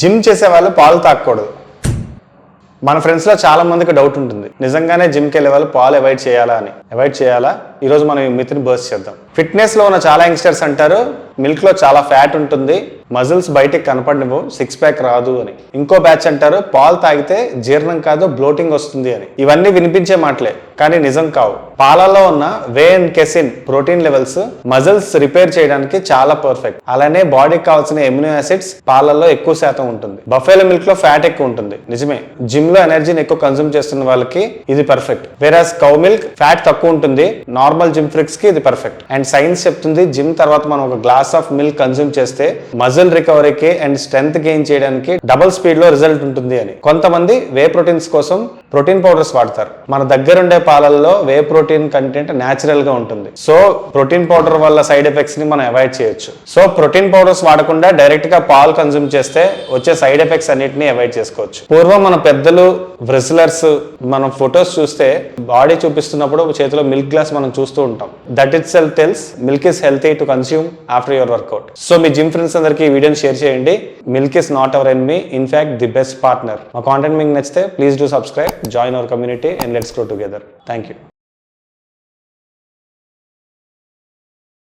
Gym చేసే వాళ్ళు పాలు తాగకూడదు మన ఫ్రెండ్స్లో చాలా మందికి డౌట్ ఉంటుంది. నిజంగానే జిమ్కి వెళ్ళే వాళ్ళు పాలు అవాయిడ్ చేయాలా అని. అవాయిడ్ చేయాలా? ఈరోజు మనం ఈ మితిని బర్స్ చేద్దాం. ఫిట్నెస్లో ఉన్న చాలా యంగ్స్టర్స్ అంటారు మిల్క్లో చాలా ఫ్యాట్ ఉంటుంది. మజిల్స్ బయటికి కనపడినవు సిక్స్ ప్యాక్ రాదు అని. ఇంకో బ్యాచ్ అంటారు పాలు తాగితే జీర్ణం కాదు బ్లోటింగ్ వస్తుంది అని. ఇవన్నీ వినిపించే మాటలే కానీ నిజం కావు. పాలలో ఉన్న whey and casein protein levels muscles repair చేయడానికి చాలా పర్ఫెక్ట్ అలానే బాడీకి కావాల్సిన ఎమ్యూనో యాసిడ్స్ పాలల్లో ఎక్కువ శాతం ఉంటుంది. బఫేలో మిల్క్లో ఫ్యాట్ ఎక్కువ ఉంటుంది. నిజమే జిమ్లో ఎనర్జీని ఎక్కువ కన్సూమ్ చేస్తున్న వాళ్ళకి ఇది పర్ఫెక్ట్ వేరాస్ కౌ మిల్క్ ఫ్యాట్ తక్కువ ఉంటుంది నార్మల్ జిమ్ ఫ్రిక్స్కి ఇది పర్ఫెక్ట్ అండ్ సైన్స్ చెప్తుంది జిమ్ తర్వాత మనం ఒక గ్లాస్ ఆఫ్ మిల్క్ కన్సూమ్ చేస్తే మజిల్ రికవరీకి అండ్ స్ట్రెంత్ గెయిన్ చేయడానికి డబుల్ స్పీడ్లో రిజల్ట్ ఉంటుంది అని. కొంతమంది వే ప్రోటీన్స్ కోసం ప్రోటీన్ పౌడర్స్ వాడతారు. మన దగ్గరుండే పాలల్లో వే ప్రోటీన్ కంటెంట్ న్యాచురల్గా ఉంటుంది. సో ప్రోటీన్ పౌడర్ వల్ల సైడ్ ఎఫెక్ట్స్ని మనం అవాయిడ్ చేయొచ్చు. సో ప్రోటీన్ పౌడర్స్ వాడకుండా డైరెక్ట్గా పాలు కన్జ్యూమ్ చేస్తే వచ్చే సైడ్ ఎఫెక్ట్స్ అన్నిటిని అవాయిడ్ చేసుకోవచ్చు. పూర్వం మన పెద్దలు రెస్లర్స్ మనం ఫొటోస్ చూస్తే బాడీ చూపిస్తున్నప్పుడు చేతిలో మిల్క్ గ్లాస్ మనం చూస్తూ ఉంటాం. That itself tells milk is healthy to consume after your workout so me gym friends అందరికీ ఈ వీడియోని షేర్ చేయండి. Milk is not our enemy in fact the best partner మా కాంటెంట్ మీకు నచ్చితే please do subscribe join our community and let's grow together. Thank you.